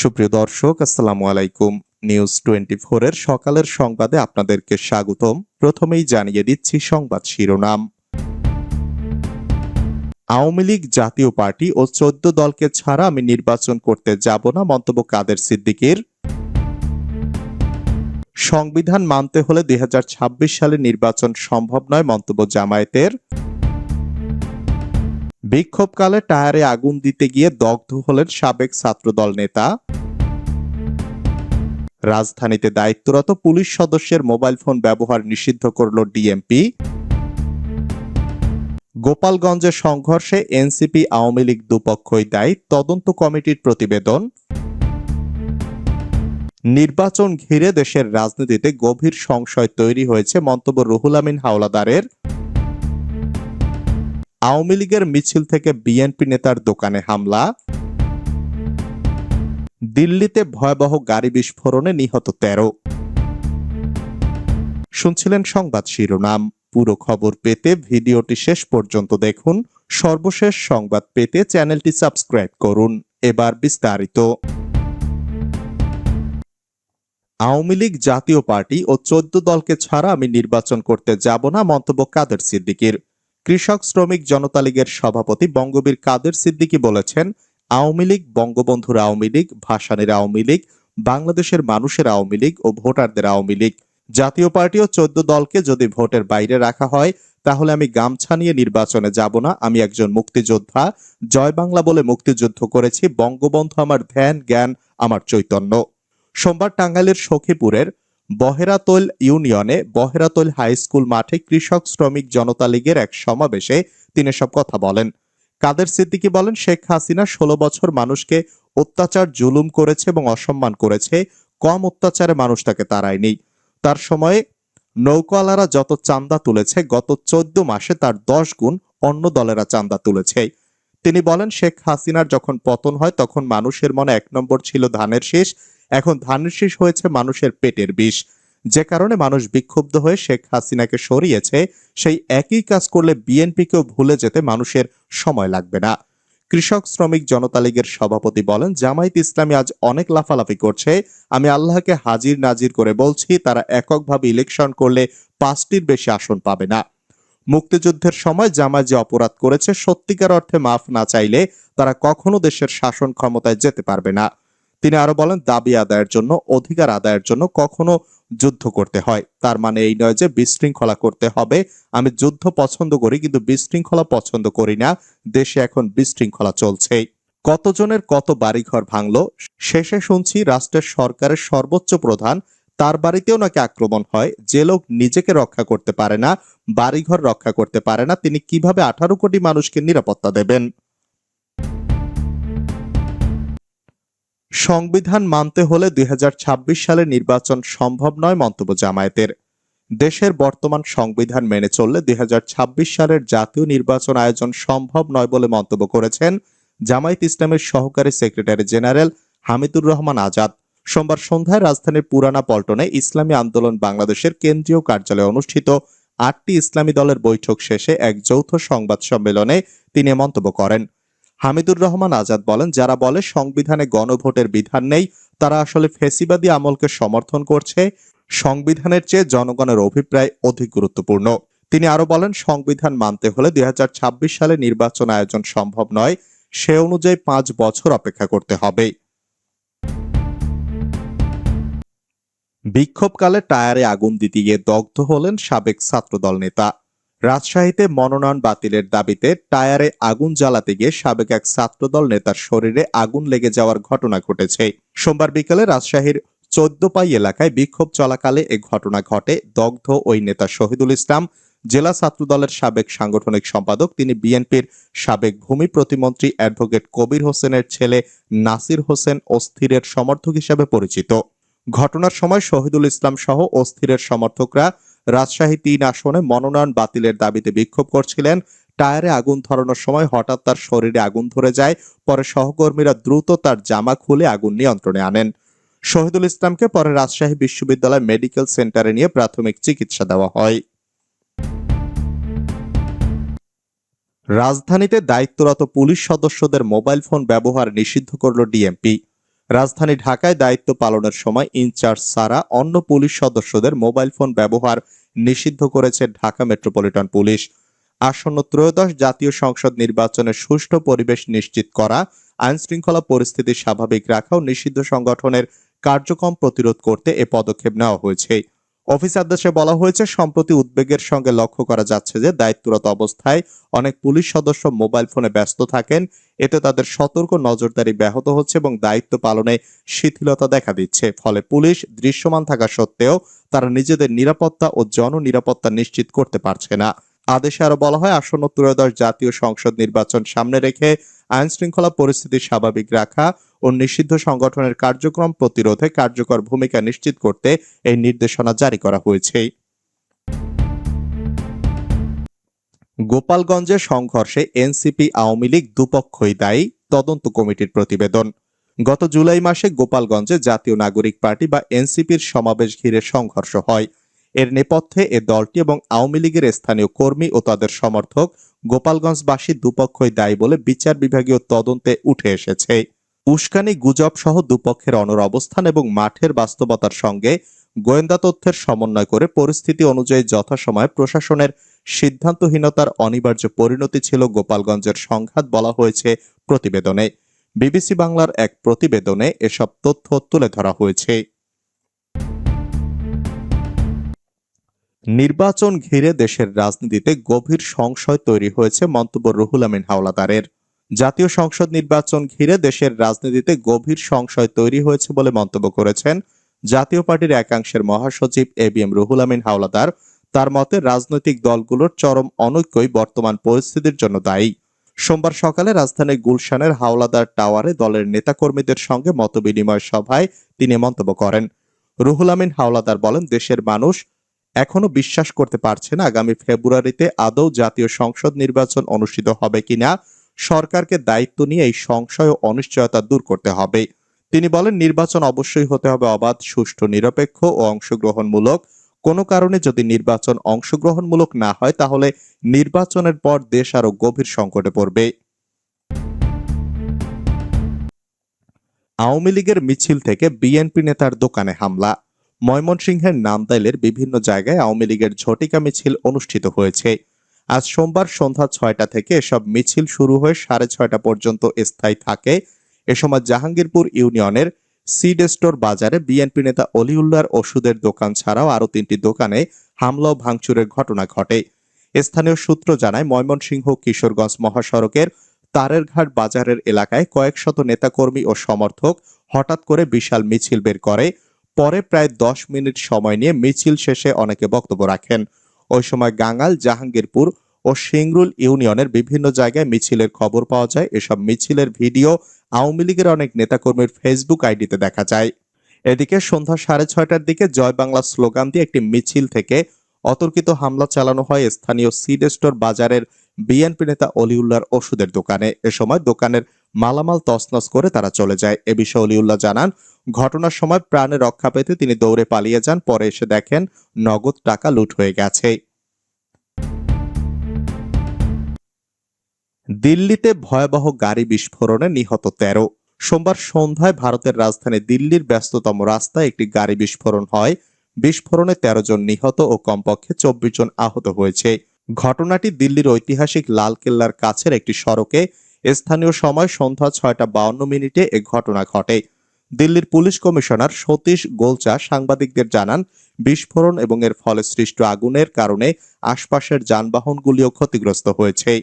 সুপ্রিয় দর্শক, আসসালামু আলাইকুম। নিউজ টোয়েন্টি এর সকালের সংবাদে আপনাদেরকে স্বাগতম। প্রথমেই জানিয়ে দিচ্ছি সংবাদ শিরোনাম। আওয়ামী লীগ জাতীয় পার্টি ও চোদ্দ দলকে ছাড়া আমি নির্বাচন করতে যাব না, মন্তব্য কাদের সিদ্দিকীর? সংবিধান মানতে হলে দুই হাজার ছাব্বিশ সালে নির্বাচন সম্ভব নয়, মন্তব্য জামায়াতের। বিক্ষোভকালে টায়ারে আগুন দিতে গিয়ে দগ্ধ হলেন সাবেক ছাত্রদল নেতা। রাজধানীতে দায়িত্বরত পুলিশ সদস্যের মোবাইল ফোন ব্যবহার নিষিদ্ধ করল ডিএমপি। গোপালগঞ্জের সংঘর্ষে এনসিপি আওয়ামী লীগ দুপক্ষই দায়ী, তদন্ত কমিটির প্রতিবেদন। নির্বাচন ঘিরে দেশের রাজনীতিতে গভীর সংশয় তৈরি হয়েছে মন্তব্য রুহুল আমিন হাওলাদারের। আওয়ামী লীগের মিছিল থেকে বিএনপি নেতার দোকানে হামলা। দিল্লিতে ভয়াবহ গাড়ি বিস্ফোরণে নিহত তেরো। শুনছিলেন সংবাদ শিরোনাম। পুরো খবর পেতে ভিডিওটি শেষ পর্যন্ত দেখুন। সর্বশেষ সংবাদ পেতে চ্যানেলটি সাবস্ক্রাইব করুন। এবার বিস্তারিত। আওয়ামী লীগ জাতীয় পার্টি ও চোদ্দ দলকে ছাড়া আমি নির্বাচন করতে যাব না, মন্তব্য কাদের সিদ্দিকির। কৃষক শ্রমিক জনতা লীগের সভাপতি বঙ্গবীর কাদের সিদ্দিকী বলেছেন, আওয়ামী লীগ, বঙ্গবন্ধুর আওয়ামী লীগ, ভাসানের আওয়ামী লীগ, বাংলাদেশের মানুষের আওয়ামী লীগ ও ভোটারদের আওয়ামী লীগ। জাতীয় পার্টি ও চোদ্দ দলকে যদি ভোটের বাইরে রাখা হয়, তাহলে আমি গামছা নিয়ে নির্বাচনে যাব না। আমি একজন মুক্তিযোদ্ধা। জয় বাংলা বলে মুক্তিযুদ্ধ করেছি। বঙ্গবন্ধু আমার ধ্যান, জ্ঞান, আমার চৈতন্য। সোমবার টাঙ্গাইলের সখীপুরের বহেরাতৈল ইউনিয়নে বহেরাতৈল হাই স্কুল মাঠে কৃষক, শ্রমিক, জনতা লীগের এক সমাবেশে তিনি সব কথা বলেন। কাদের সিদ্দিকী বলেন, শেখ হাসিনা ষোলো বছর মানুষকে অত্যাচার, জুলুম করেছে এবং অসম্মান করেছে। কম অত্যাচারে মানুষ তাকে তাড়ায়নি। তার সময়ে নৌকাওয়ালারা যত চান্দা তুলেছে, গত চোদ্দ মাসে তার দশ গুণ অন্য দলেরা চান্দা তুলেছে। তিনি বলেন, শেখ হাসিনার যখন পতন হয়, তখন মানুষের মনে এক নম্বর ছিল ধানের শীষ। এখন ধানের শীষ হয়েছে মানুষের পেটের বিষ। যে কারণে মানুষ বিক্ষুব্ধ হয়ে শেখ হাসিনাকে সরিয়েছে, সেই একই কাজ করলে বিএনপিকেও ভুলে যেতে মানুষের সময় লাগবে না। কৃষক শ্রমিক জনতা লীগের সভাপতি বলেন, জামায়াত ইসলামী আজ অনেক লাফালাফি করছে। আমি আল্লাহকে হাজির নাজির করে বলছি, তারা এককভাবে ইলেকশন করলে পাঁচটির বেশি আসন পাবে না। মুক্তিযুদ্ধের সময় জামায়াত যে অপরাধ করেছে, সত্যিকার অর্থে মাফ না চাইলে তারা কখনো দেশের শাসন ক্ষমতায় যেতে পারবে না। তিনি আরও বলেন, দাবি আদায়ের জন্য, অধিকার আদায়ের জন্য কখনো যুদ্ধ করতে হয়। তার মানে এই নয় যে বিশৃঙ্খলা করতে হবে। আমি যুদ্ধ পছন্দ করি, কিন্তু বিশৃঙ্খলা পছন্দ করি না। দেশে এখন বিশৃঙ্খলা চলছে। কতজনের কত বাড়িঘর ভাঙলো? শেষে শুনছি রাষ্ট্রের সরকারের সর্বোচ্চ প্রধান, তার বাড়িতেও নাকি আক্রমণ হয়। যে লোক নিজেকে রক্ষা করতে পারে না, বাড়িঘর রক্ষা করতে পারে না, তিনি কীভাবে আঠারো কোটি মানুষকে নিরাপত্তা দেবেন? সংবিধান মানতে হলে দুই হাজার ছাব্বিশ সালে নির্বাচন সম্ভব নয় মন্তব্য জামায়াতের। দেশের বর্তমান সংবিধান মেনে চললে দুই হাজার ছাব্বিশ সালের জাতীয় নির্বাচন আয়োজন সম্ভব নয় বলে মন্তব্য করেছেন জামায়াত ইসলামের সহকারী সেক্রেটারি জেনারেল হামিদুর রহমান আজাদ। সোমবার সন্ধ্যায় রাজধানীর পুরানা পল্টনে ইসলামী আন্দোলন বাংলাদেশের কেন্দ্রীয় কার্যালয়ে অনুষ্ঠিত আটটি ইসলামী দলের বৈঠক শেষে এক যৌথ সংবাদ সম্মেলনে তিনি মন্তব্য করেন। হামিদুর রহমান আজাদ বলেন, যারা বলে সংবিধানে গণভোটের বিধান নেই, তারা আসলে ফেসিবাদী আমলকে সমর্থন করছে। সংবিধানের চেয়ে জনগণের অভিপ্রায় অধিক গুরুত্বপূর্ণ। তিনি আরও বলেন, সংবিধান মানতে হলে দুই হাজার ছাব্বিশ সালে নির্বাচন আয়োজন সম্ভব নয়। সে অনুযায়ী পাঁচ বছর অপেক্ষা করতে হবে। বিক্ষোভকালে টায়ারে আগুন দিতে গিয়ে দগ্ধ হলেন সাবেক ছাত্রদল নেতা। রাজশাহীতে মনোনয়ন বাতিলের দাবিতে টায়ারে আগুন জ্বালাতে গিয়ে সাবেক এক ছাত্রদল নেতার শরীরে আগুন লেগে যাওয়ার ঘটনা ঘটেছে। সোমবার বিকেলে রাজশাহীর চোদ্দপাই এলাকায় বিক্ষোভ চলাকালে এ ঘটনা ঘটে। দগ্ধ ওই নেতা শহীদুল ইসলাম, জেলা ছাত্রদলের সাবেক সাংগঠনিক সম্পাদক, তিনি বিএনপির সাবেক ভূমি প্রতিমন্ত্রী অ্যাডভোকেট কবির হোসেনের ছেলে নাসির হোসেন অস্থিরের সমর্থক হিসেবে পরিচিত। ঘটনার সময় শহীদুল ইসলাম সহ অস্থিরের সমর্থকরা রাজশাহী তিন আসনে মনোনয়ন বাতিলের দাবিতে বিক্ষোভ করছিলেন। টায়ারে আগুন ধরানোর সময় হঠাৎ তার শরীরে আগুন ধরে যায়। পরে সহকর্মীরা দ্রুত তার জামা খুলে আগুন নিয়ন্ত্রণে আনেন। শহীদুল ইসলামকে পরে রাজশাহী বিশ্ববিদ্যালয় মেডিকেল সেন্টারে নিয়ে প্রাথমিক চিকিৎসা দেওয়া হয়। রাজধানীতে দায়িত্বরত পুলিশ সদস্যদের মোবাইল ফোন ব্যবহার নিষিদ্ধ করল ডিএমপি। রাজধানী ঢাকায় দায়িত্ব পালনের সময় ইনচার্জ ছাড়া অন্য পুলিশ সদস্যদের মোবাইল ফোন ব্যবহার নিষিদ্ধ করেছে ঢাকা মেট্রোপলিটন পুলিশ। আসন্ন ত্রয়োদশ জাতীয় সংসদ নির্বাচনের সুষ্ঠু পরিবেশ নিশ্চিত করা আইন শৃঙ্খলা পরিস্থিতি স্বাভাবিক রাখা ও নিষিদ্ধ সংগঠনের কার্যক্রম প্রতিরোধ করতে এ পদক্ষেপ নেওয়া হয়েছে। অফিস আদেশে বলা হয়েছে, সম্প্রতি উদ্বেগের সঙ্গে লক্ষ্য করা যাচ্ছে যে দায়িত্বরত অবস্থায় অনেক পুলিশ সদস্য মোবাইল ফোনে ব্যস্ত থাকেন। এতে তাদের সতর্ক নজরদারি ব্যাহত হচ্ছে এবং দায়িত্ব পালনে শিথিলতা দেখা দিচ্ছে। ফলে পুলিশ দৃশ্যমান থাকা সত্ত্বেও তারা নিজেদের নিরাপত্তা ও জননিরাপত্তা নিশ্চিত করতে পারছে না। আদেশে আরও বলা হয়, আসন্ন ত্রয়োদশ জাতীয় সংসদ নির্বাচন সামনে রেখে আইন শৃঙ্খলা পরিস্থিতি স্বাভাবিক রাখা ও নিষিদ্ধ সংগঠনের কার্যক্রম প্রতিরোধে কার্যকর ভূমিকা নিশ্চিত করতে এই নির্দেশনা জারি করা হয়েছে। গোপালগঞ্জে সংঘর্ষে এনসিপি আওয়ামী লীগ দুপক্ষই দায়ী, তদন্ত কমিটির প্রতিবেদন। গত জুলাই মাসে গোপালগঞ্জে জাতীয় নাগরিক পার্টি বা এনসিপির সমাবেশ ঘিরে সংঘর্ষ হয়। এর নেপথ্যে এ দলটি এবং আওয়ামী লীগের স্থানীয় কর্মী ও তাদের সমর্থক গোপালগঞ্জবাসী দুপক্ষই দায়ী বলে বিচার বিভাগীয় তদন্তে উঠে এসেছে। উস্কানি, গুজব সহ দুপক্ষের অনর অবস্থান এবং মাঠের বাস্তবতার সঙ্গে গোয়েন্দা তথ্যের সমন্বয় করে পরিস্থিতি অনুযায়ী যথাসময়ে প্রশাসনের সিদ্ধান্তহীনতার অনিবার্য পরিণতি ছিল গোপালগঞ্জের সংঘাত বলা হয়েছে প্রতিবেদনে। বিবিসি বাংলার এক প্রতিবেদনে এসব তথ্য তুলে ধরা হয়েছে। নির্বাচন ঘিরে দেশের রাজনীতিতে গভীর সংশয় তৈরি হয়েছে মন্তব্য রুহুল আমিন হাওলাদারের। জাতীয় সংসদ নির্বাচন ঘিরে দেশের রাজনীতিতে গভীর সংশয় তৈরি হয়েছে বলে মন্তব্য করেছেন জাতীয় পার্টির একাংশের মহাসচিব A B M Ruhul Amin Hawlader. তার মতে, রাজনৈতিক দলগুলোর চরম অনৈক্যই বর্তমান পরিস্থিতির জন্য দায়ী। সোমবার সকালে রাজধানীর গুলশানের হাওলাদার টাওয়ারে দলের নেতাকর্মীদের সঙ্গে মতবিনিময় সভায় তিনি মন্তব্য করেন। রুহুল আমিন হাওলাদার বলেন, দেশের মানুষ এখনও বিশ্বাস করতে পারছে না আগামী ফেব্রুয়ারিতে আদৌ জাতীয় সংসদ নির্বাচন অনুষ্ঠিত হবে কিনা। সরকারকে দায়িত্ব নিয়ে এই সংশয় ও অনিশ্চয়তা দূর করতে হবে। তিনি বলেন, নির্বাচন অবশ্যই হতে হবে অবাধ, সুষ্ঠু, নিরপেক্ষ ও অংশগ্রহণমূলক। কোনো কারণে যদি নির্বাচন অংশগ্রহণমূলক না হয়, তাহলে নির্বাচনের পর দেশ আরও গভীর সংকটে পড়বে। আওয়ামী লীগের মিছিল থেকে বিএনপি নেতার দোকানে হামলা। ময়মনসিংহের নামদাইলের বিভিন্ন জায়গায় আওয়ামী লীগের ঝটিকা মিছিল অনুষ্ঠিত হয়েছে। আজ সোমবার সন্ধ্যা ছয়টা থেকে এসব মিছিল শুরু হয়ে সাড়ে ছয়টা পর্যন্ত স্থায়ী থাকে। এ সময় জাহাঙ্গীরপুর ইউনিয়নের সিড স্টোর বাজারে বিএনপি নেতা অলিউল্লার ওষুধের দোকান ছাড়াও আরও তিনটি দোকানে হামলা ও ভাঙচুরের ঘটনা ঘটে। স্থানীয় সূত্র জানায়, ময়মনসিংহ কিশোরগঞ্জ মহাসড়কের তারেরঘাট বাজারের এলাকায় কয়েক শত নেতাকর্মী ও সমর্থক হঠাৎ করে বিশাল মিছিল বের করে। পরে প্রায় দশ মিনিট সময় নিয়ে মিছিল শেষে অনেকে বক্তব্য রাখেন। ওই সময় গাঙ্গাল, জাহাঙ্গীরপুর ও সিংরুল ইউনিয়নের বিভিন্ন জায়গায় মিছিলের খবর পাওয়া যায়। এসব মিছিলের ভিডিও আওয়ামী লীগের অনেক নেতাকর্মীর ফেসবুক আইডিতে দেখা যায়। এদিকে সন্ধ্যা সাড়ে ছয়টার দিকে জয় বাংলা স্লোগান দিয়ে একটি মিছিল থেকে অতর্কিত হামলা চালানো হয় স্থানীয় সিড স্টোর বাজারের বিএনপি নেতা অলিউল্লার ওষুধের দোকানে। এ সময় দোকানের মালামাল তছনছ করে তারা চলে যায়। এ বিষয়ে অলিউল্লাহ জানান, ঘটনার সময় প্রাণে রক্ষা পেতে তিনি দৌড়ে পালিয়ে যান, পরে এসে দেখেন নগদ টাকা লুট হয়ে গেছে। দিল্লিতে ভয়াবহ গাড়ি বিস্ফোরণে নিহত তেরো। সোমবার সন্ধ্যায় ভারতের রাজধানী দিল্লির ব্যস্ততম রাস্তায় একটি গাড়ি বিস্ফোরণ হয়। বিস্ফোরণে তেরো জন নিহত ও কমপক্ষে চব্বিশ জন আহত হয়েছে। ঘটনাটি দিল্লির ঐতিহাসিক লালকেল্লার কাছের একটি সড়কে স্থানীয় সময় সন্ধ্যা ছয়টা বাউন্ন মিনিটে এ ঘটনা ঘটে। দিল্লির পুলিশ কমিশনার সতীশ গোলচা সাংবাদিকদের জানান, বিস্ফোরণ এবং এর ফলে সৃষ্ট আগুনের কারণে আশপাশের যানবাহনগুলিও ক্ষতিগ্রস্ত হয়েছে।